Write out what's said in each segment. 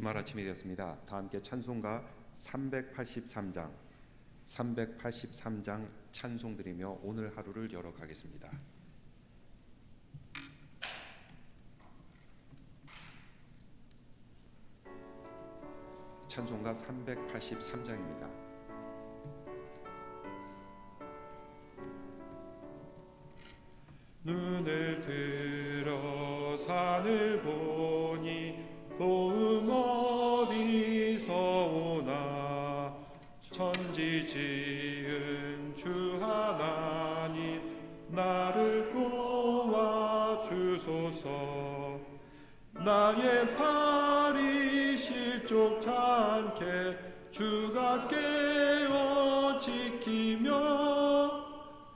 주말 아침이 되었습니다. 다 함께 찬송가 383장 383장 찬송 드리며 오늘 하루를 열어가겠습니다. 찬송가 383장입니다. 눈을 들어 산을 보 나의 팔이 실족치 않게 주가 깨어 지키며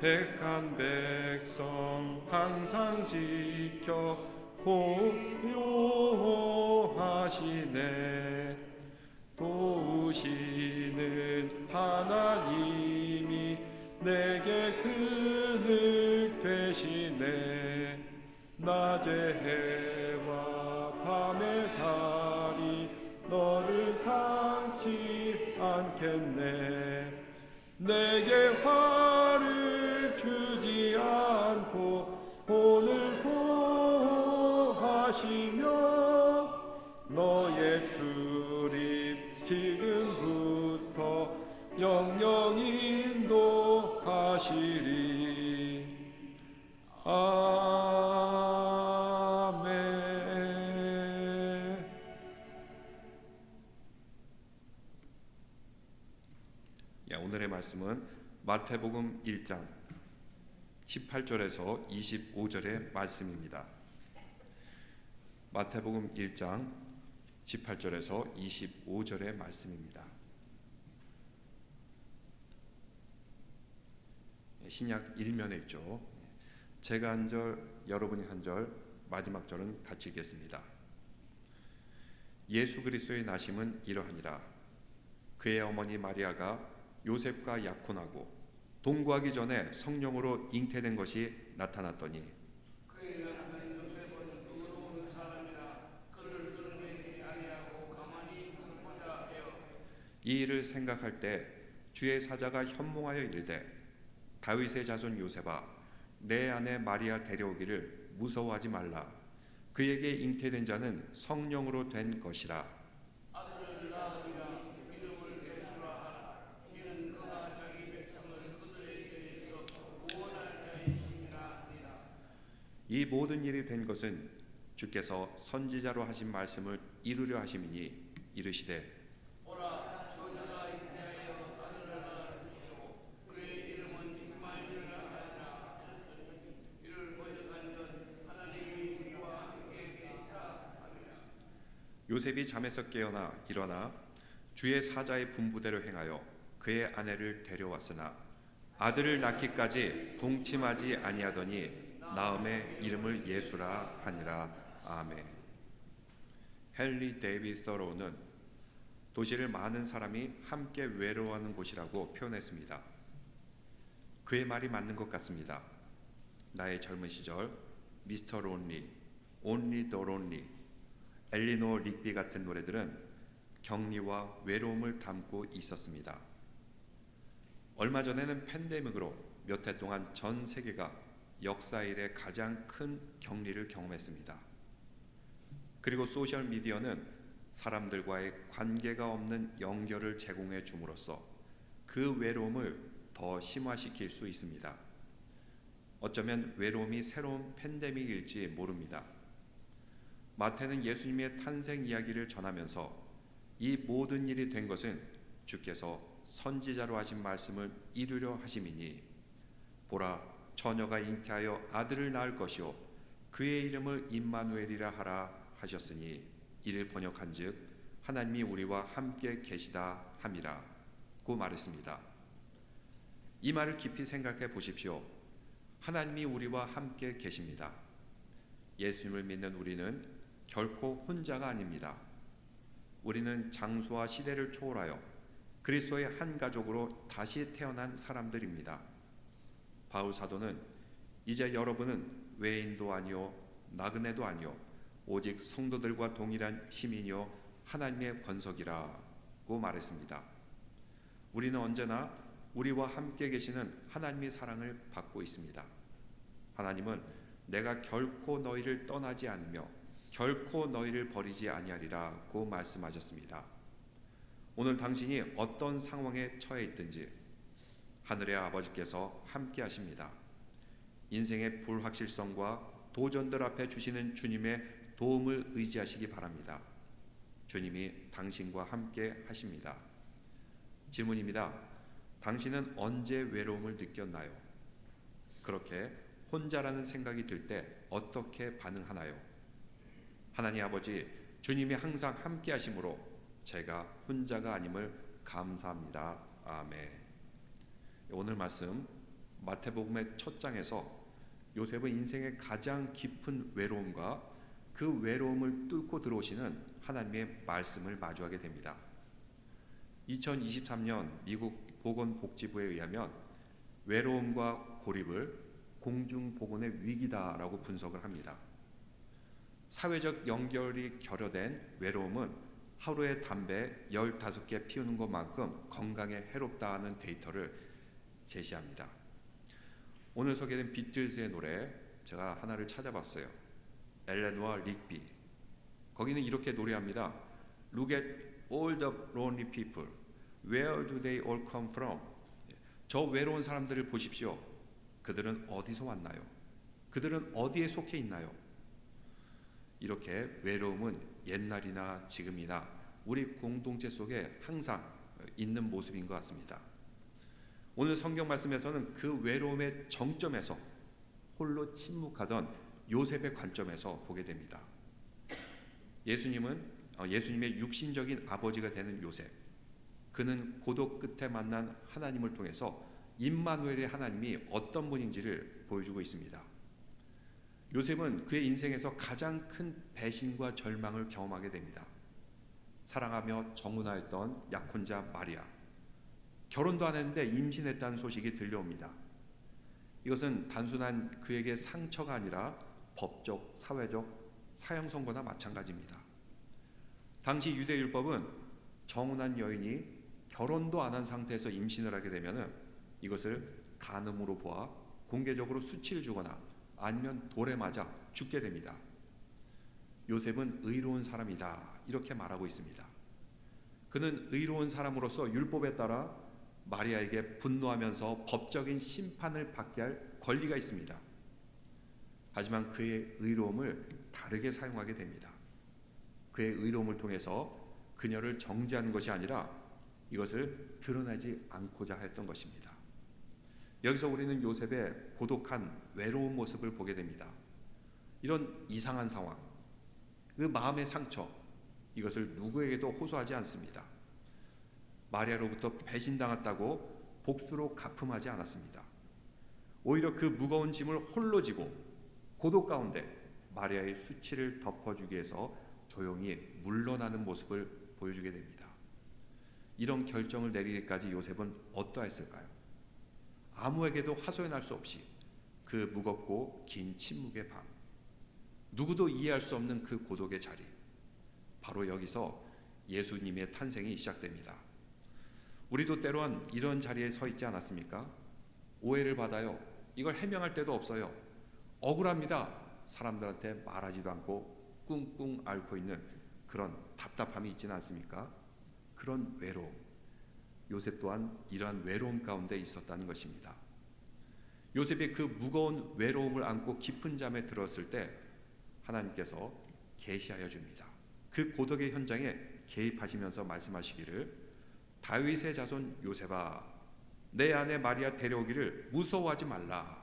택한 백성 항상 지켜 보호하시네. 도우시는 하나님이 내게 그늘 되시네. 낮의 해 않겠네. 내게 화를 주지 않고 오늘 보호하시며 너의 출입 지금부터 영영 인도하시리 마태복음 1장 18절에서 25절의 말씀입니다. 마태복음 1장 18절에서 25절의 말씀입니다. 예, 신약 1면에 있죠. 제가 한 절, 여러분이 한 절, 마지막 절은 같이 읽겠습니다. 예수 그리스도의 나심은 이러하니라. 그의 어머니 마리아가 요셉과 약혼하고 동거하기 전에 성령으로 잉태된 것이 나타났더니 이 일을 생각할 때 주의 사자가 현몽하여 이르되 다윗의 자손 요셉아 내 아내 마리아 데려오기를 무서워하지 말라. 그에게 잉태된 자는 성령으로 된 것이라 아들을 낳으리라 이름을 예수라 하라 이는 그가 자기 백성을 그들의 죄에서 구원할 자이심이라 하니라 이 모든 일이 된 것은 주께서 선지자로 하신 말씀을 이루려 하심이니 이르시되 요셉이 잠에서 깨어나 일어나 주의 사자의 분부대로 행하여 그의 아내를 데려왔으나 아들을 낳기까지 동침하지 아니하더니 나음의 이름을 예수라 하니라 아멘. 헨리 데이비 서로우는 도시를 많은 사람이 함께 외로워하는 곳이라고 표현했습니다. 그의 말이 맞는 것 같습니다. 나의 젊은 시절 미스터 론리, 온리 더 론리, 엘리노 릭비 같은 노래들은 격리와 외로움을 담고 있었습니다. 얼마 전에는 팬데믹으로 몇 해 동안 전 세계가 역사 이래 가장 큰 격리를 경험했습니다. 그리고 소셜 미디어는 사람들과의 관계가 없는 연결을 제공해 줌으로써 그 외로움을 더 심화시킬 수 있습니다. 어쩌면 외로움이 새로운 팬데믹일지 모릅니다. 마태는 예수님의 탄생 이야기를 전하면서 이 모든 일이 된 것은 주께서 선지자로 하신 말씀을 이루려 하심이니 보라 처녀가 잉태하여 아들을 낳을 것이요 그의 이름을 임마누엘이라 하라 하셨으니 이를 번역한즉 하나님이 우리와 함께 계시다 함이라 고 말했습니다. 이 말을 깊이 생각해 보십시오. 하나님이 우리와 함께 계십니다. 예수님을 믿는 우리는 결코 혼자가 아닙니다. 우리는 장소와 시대를 초월하여 그리스도의 한 가족으로 다시 태어난 사람들입니다. 바울 사도는 이제 여러분은 외인도 아니요 나그네도 아니요 오직 성도들과 동일한 시민이요 하나님의 권석이라고 말했습니다. 우리는 언제나 우리와 함께 계시는 하나님의 사랑을 받고 있습니다. 하나님은 내가 결코 너희를 떠나지 않으며 결코 너희를 버리지 아니하리라고 말씀하셨습니다. 오늘 당신이 어떤 상황에 처해 있든지 하늘의 아버지께서 함께 하십니다. 인생의 불확실성과 도전들 앞에 주시는 주님의 도움을 의지하시기 바랍니다. 주님이 당신과 함께 하십니다. 질문입니다. 당신은 언제 외로움을 느꼈나요? 그렇게 혼자라는 생각이 들 때 어떻게 반응하나요? 하나님 아버지, 주님이 항상 함께 하심으로 제가 혼자가 아님을 감사합니다. 아멘. 오늘 말씀 마태복음의 첫 장에서 요셉은 인생의 가장 깊은 외로움과 그 외로움을 뚫고 들어오시는 하나님의 말씀을 마주하게 됩니다. 2023년 미국 보건복지부에 의하면 외로움과 고립을 공중보건의 위기다라고 분석을 합니다. 사회적 연결이 결여된 외로움은 하루에 담배 15개 피우는 것만큼 건강에 해롭다는 데이터를 제시합니다. 오늘 소개된 비틀즈의 노래 제가 하나를 찾아봤어요. 엘레노아 릭비. 거기는 이렇게 노래합니다. Look at all the lonely people. Where do they all come from? 저 외로운 사람들을 보십시오. 그들은 어디서 왔나요? 그들은 어디에 속해 있나요? 이렇게 외로움은 옛날이나 지금이나 우리 공동체 속에 항상 있는 모습인 것 같습니다. 오늘 성경 말씀에서는 그 외로움의 정점에서 홀로 침묵하던 요셉의 관점에서 보게 됩니다. 예수님은 어, 예수님의 육신적인 아버지가 되는 요셉. 그는 고독 끝에 만난 하나님을 통해서 임마누엘의 하나님이 어떤 분인지를 보여주고 있습니다. 요셉은 그의 인생에서 가장 큰 배신과 절망을 경험하게 됩니다. 사랑하며 정운하였던 약혼자 마리아. 결혼도 안 했는데 임신했다는 소식이 들려옵니다. 이것은 단순한 그에게 상처가 아니라 법적, 사회적 사형 선고나 마찬가지입니다. 당시 유대 율법은 정운한 여인이 결혼도 안 한 상태에서 임신을 하게 되면은 이것을 간음으로 보아 공개적으로 수치를 주거나 아니면 돌에 맞아 죽게 됩니다. 요셉은 의로운 사람이다 이렇게 말하고 있습니다. 그는 의로운 사람으로서 율법에 따라 마리아에게 분노하면서 법적인 심판을 받게 할 권리가 있습니다. 하지만 그의 의로움을 다르게 사용하게 됩니다. 그의 의로움을 통해서 그녀를 정죄하는 것이 아니라 이것을 드러내지 않고자 했던 것입니다. 여기서 우리는 요셉의 고독한 외로운 모습을 보게 됩니다. 이런 이상한 상황, 그 마음의 상처, 이것을 누구에게도 호소하지 않습니다. 마리아로부터 배신당했다고 복수로 가품하지 않았습니다. 오히려 그 무거운 짐을 홀로 지고 고독 가운데 마리아의 수치를 덮어주기 위해서 조용히 물러나는 모습을 보여주게 됩니다. 이런 결정을 내리기까지 요셉은 어떠했을까요? 아무에게도 하소연할 수 없이 그 무겁고 긴 침묵의 밤, 누구도 이해할 수 없는 그 고독의 자리, 바로 여기서 예수님의 탄생이 시작됩니다. 우리도 때론 이런 자리에 서 있지 않았습니까? 오해를 받아요. 이걸 해명할 데도 없어요. 억울합니다. 사람들한테 말하지도 않고 꿍꿍 앓고 있는 그런 답답함이 있지는 않습니까? 그런 외로움. 요셉 또한 이러한 외로움 가운데 있었다는 것입니다. 요셉이 그 무거운 외로움을 안고 깊은 잠에 들었을 때 하나님께서 계시하여 줍니다. 그 고독의 현장에 개입하시면서 말씀하시기를 다윗의 자손 요셉아 내 아내 마리아 데려오기를 무서워하지 말라.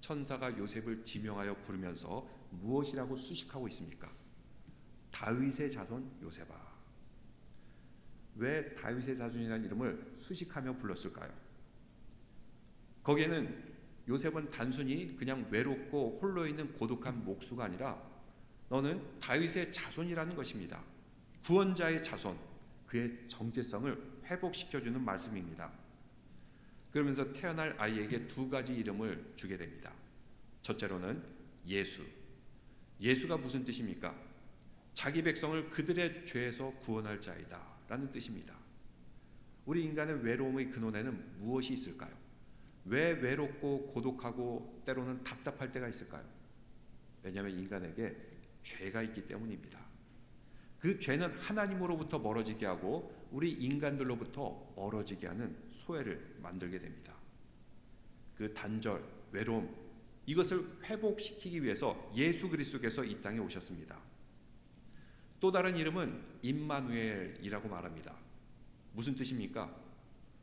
천사가 요셉을 지명하여 부르면서 무엇이라고 수식하고 있습니까? 다윗의 자손 요셉아. 왜 다윗의 자손이라는 이름을 수식하며 불렀을까요? 거기에는 요셉은 단순히 그냥 외롭고 홀로 있는 고독한 목수가 아니라 너는 다윗의 자손이라는 것입니다. 구원자의 자손, 그의 정체성을 회복시켜주는 말씀입니다. 그러면서 태어날 아이에게 두 가지 이름을 주게 됩니다. 첫째로는 예수. 예수가 무슨 뜻입니까? 자기 백성을 그들의 죄에서 구원할 자이다 라는 뜻입니다. 우리 인간의 외로움의 근원에는 무엇이 있을까요? 왜 외롭고 고독하고 때로는 답답할 때가 있을까요? 왜냐하면 인간에게 죄가 있기 때문입니다. 그 죄는 하나님으로부터 멀어지게 하고 우리 인간들로부터 멀어지게 하는 소외를 만들게 됩니다. 그 단절, 외로움 이것을 회복시키기 위해서 예수 그리스도께서 이 땅에 오셨습니다. 또 다른 이름은 임마누엘이라고 말합니다. 무슨 뜻입니까?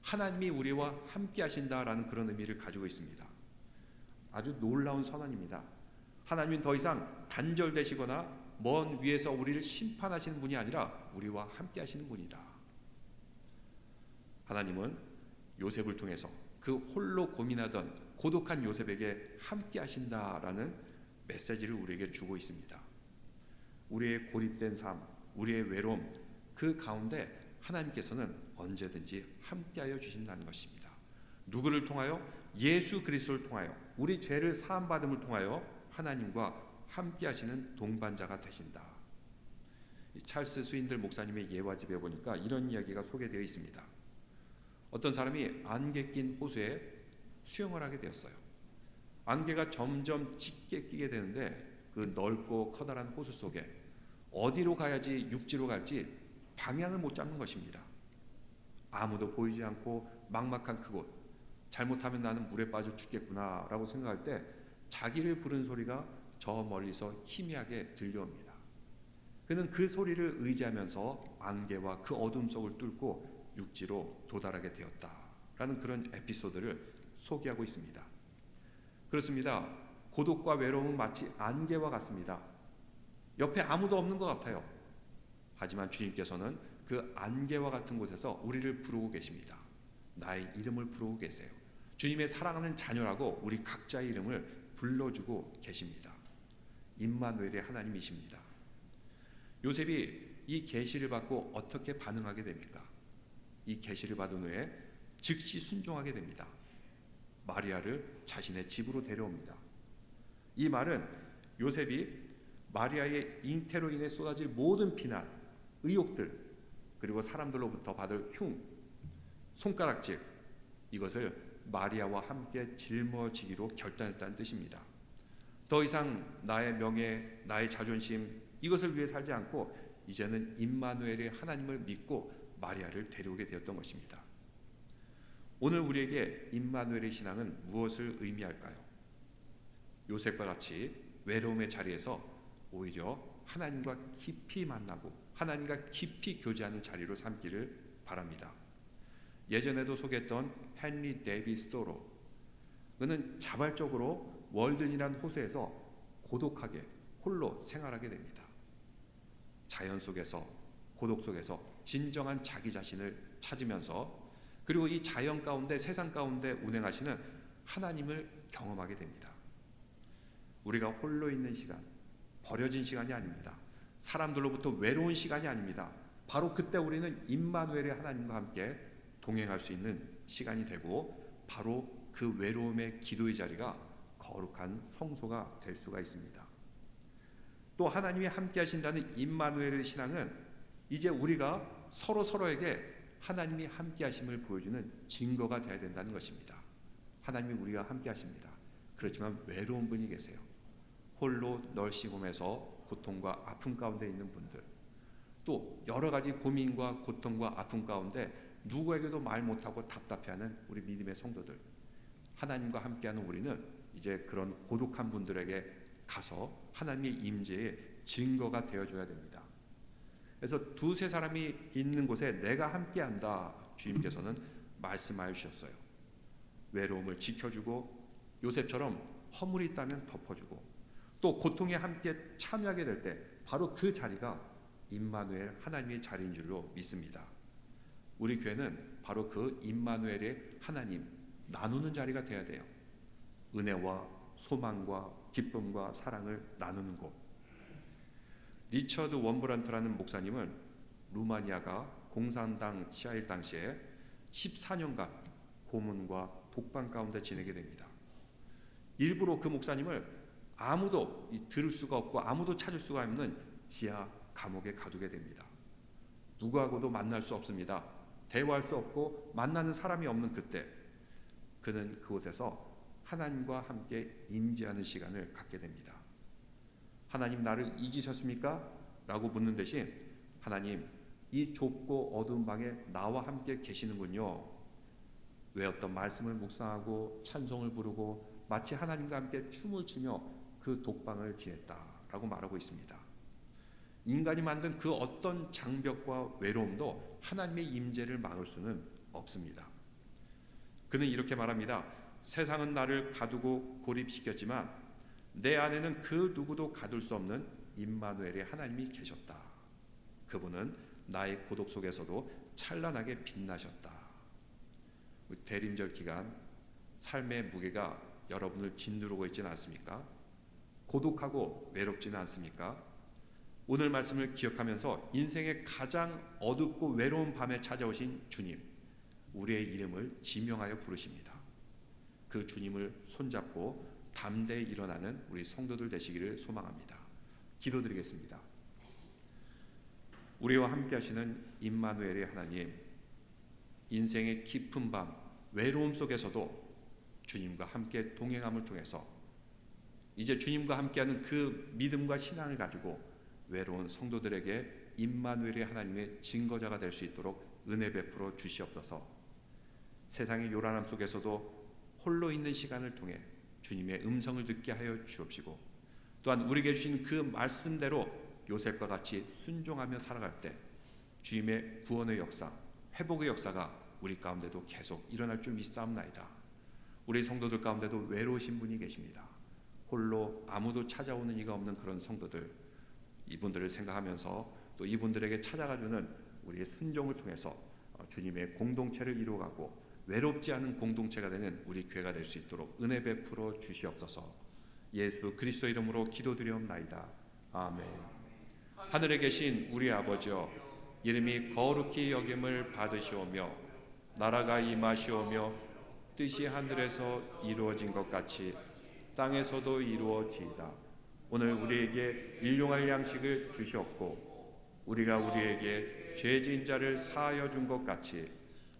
하나님이 우리와 함께 하신다라는 그런 의미를 가지고 있습니다. 아주 놀라운 선언입니다. 하나님은 더 이상 단절되시거나 먼 위에서 우리를 심판하시는 분이 아니라 우리와 함께 하시는 분이다. 하나님은 요셉을 통해서 그 홀로 고민하던 고독한 요셉에게 함께 하신다라는 메시지를 우리에게 주고 있습니다. 우리의 고립된 삶, 우리의 외로움 그 가운데 하나님께서는 언제든지 함께하여 주신다는 것입니다. 누구를 통하여 예수 그리스도를 통하여 우리 죄를 사함 받음을 통하여 하나님과 함께 하시는 동반자가 되신다. 이 찰스 스윈들 목사님의 예화집에 보니까 이런 이야기가 소개되어 있습니다. 어떤 사람이 안개 낀 호수에 수영을 하게 되었어요. 안개가 점점 짙게 끼게 되는데 그 넓고 커다란 호수 속에 어디로 가야지 육지로 갈지 방향을 못 잡는 것입니다. 아무도 보이지 않고 막막한 그곳. 잘못하면 나는 물에 빠져 죽겠구나라고 생각할 때 자기를 부른 소리가 저 멀리서 희미하게 들려옵니다. 그는 그 소리를 의지하면서 안개와 그 어둠 속을 뚫고 육지로 도달하게 되었다라는 그런 에피소드를 소개하고 있습니다. 그렇습니다. 고독과 외로움은 마치 안개와 같습니다. 옆에 아무도 없는 것 같아요. 하지만 주님께서는 그 안개와 같은 곳에서 우리를 부르고 계십니다. 나의 이름을 부르고 계세요. 주님의 사랑하는 자녀라고 우리 각자의 이름을 불러주고 계십니다. 임마누엘의 하나님이십니다. 요셉이 이 계시를 받고 어떻게 반응하게 됩니까? 이 계시를 받은 후에 즉시 순종하게 됩니다. 마리아를 자신의 집으로 데려옵니다. 이 말은 요셉이 마리아의 잉태로 인해 쏟아질 모든 비난, 의혹들 그리고 사람들로부터 받을 흉, 손가락질 이것을 마리아와 함께 짊어지기로 결단했다는 뜻입니다. 더 이상 나의 명예, 나의 자존심 이것을 위해 살지 않고 이제는 임마누엘의 하나님을 믿고 마리아를 데려오게 되었던 것입니다. 오늘 우리에게 임마누엘의 신앙은 무엇을 의미할까요? 요셉과 같이 외로움의 자리에서 오히려 하나님과 깊이 만나고 하나님과 깊이 교제하는 자리로 삼기를 바랍니다. 예전에도 소개했던 헨리 데이비스 소로 그는 자발적으로 월든이란 호수에서 고독하게 홀로 생활하게 됩니다. 자연 속에서 고독 속에서 진정한 자기 자신을 찾으면서 그리고 이 자연 가운데 세상 가운데 운행하시는 하나님을 경험하게 됩니다. 우리가 홀로 있는 시간, 버려진 시간이 아닙니다. 사람들로부터 외로운 시간이 아닙니다. 바로 그때 우리는 임마누엘의 하나님과 함께 동행할 수 있는 시간이 되고 바로 그 외로움의 기도의 자리가 거룩한 성소가 될 수가 있습니다. 또 하나님이 함께 하신다는 임마누엘의 신앙은 이제 우리가 서로 서로에게 하나님이 함께 하심을 보여주는 증거가 되어야 된다는 것입니다. 하나님이 우리가 함께 하십니다. 그렇지만 외로운 분이 계세요. 홀로 널시곰에서 고통과 아픔 가운데 있는 분들, 또 여러 가지 고민과 고통과 아픔 가운데 누구에게도 말 못하고 답답해하는 우리 믿음의 성도들, 하나님과 함께하는 우리는 이제 그런 고독한 분들에게 가서 하나님의 임재의 증거가 되어줘야 됩니다. 그래서 두세 사람이 있는 곳에 내가 함께한다. 주님께서는 말씀하여 주셨어요. 외로움을 지켜주고 요셉처럼 허물이 있다면 덮어주고 또 고통에 함께 참여하게 될 때 바로 그 자리가 임마누엘 하나님의 자리인 줄로 믿습니다. 우리 교회는 바로 그 임마누엘의 하나님 나누는 자리가 돼야 돼요. 은혜와 소망과 기쁨과 사랑을 나누는 곳. 리처드 원브란트라는 목사님은 루마니아가 공산당 시아일 당시에 14년간 고문과 독방 가운데 지내게 됩니다. 일부러 그 목사님을 아무도 들을 수가 없고 아무도 찾을 수가 없는 지하 감옥에 가두게 됩니다. 누구하고도 만날 수 없습니다. 대화할 수 없고 만나는 사람이 없는 그때 그는 그곳에서 하나님과 함께 임재하는 시간을 갖게 됩니다. 하나님 나를 잊으셨습니까? 라고 묻는 대신 하나님 이 좁고 어두운 방에 나와 함께 계시는군요. 외웠던 말씀을 묵상하고 찬송을 부르고 마치 하나님과 함께 춤을 추며 그 독방을 지냈다라고 말하고 있습니다. 인간이 만든 그 어떤 장벽과 외로움도 하나님의 임재를 막을 수는 없습니다. 그는 이렇게 말합니다. 세상은 나를 가두고 고립시켰지만 내 안에는 그 누구도 가둘 수 없는 임마누엘의 하나님이 계셨다. 그분은 나의 고독 속에서도 찬란하게 빛나셨다. 대림절 기간 삶의 무게가 여러분을 짓누르고 있지는 않습니까? 고독하고 외롭지는 않습니까? 오늘 말씀을 기억하면서 인생의 가장 어둡고 외로운 밤에 찾아오신 주님, 우리의 이름을 지명하여 부르십니다. 그 주님을 손잡고 담대히 일어나는 우리 성도들 되시기를 소망합니다. 기도드리겠습니다. 우리와 함께 하시는 임마누엘의 하나님, 인생의 깊은 밤, 외로움 속에서도 주님과 함께 동행함을 통해서 이제 주님과 함께하는 그 믿음과 신앙을 가지고 외로운 성도들에게 임마누엘의 하나님의 증거자가 될 수 있도록 은혜 베풀어 주시옵소서. 세상의 요란함 속에서도 홀로 있는 시간을 통해 주님의 음성을 듣게 하여 주옵시고 또한 우리에게 주신 그 말씀대로 요셉과 같이 순종하며 살아갈 때 주님의 구원의 역사, 회복의 역사가 우리 가운데도 계속 일어날 줄 믿사옵나이다. 우리 성도들 가운데도 외로우신 분이 계십니다. 홀로 아무도 찾아오는 이가 없는 그런 성도들 이분들을 생각하면서 또 이분들에게 찾아가 주는 우리의 순종을 통해서 어, 주님의 공동체를 이루어가고 외롭지 않은 공동체가 되는 우리 교회가 될 수 있도록 은혜 베풀어 주시옵소서. 예수 그리스도 이름으로 기도드리옵나이다. 아멘. 하늘에 계신 우리 아버지여 이름이 거룩히 여김을 받으시오며 나라가 임하시오며 뜻이 하늘에서 이루어진 것 같이 땅에서도 이루어지이다. 오늘 우리에게 일용할 양식을 주시옵고 우리가 우리에게 죄진 자를 사하여 준 것 같이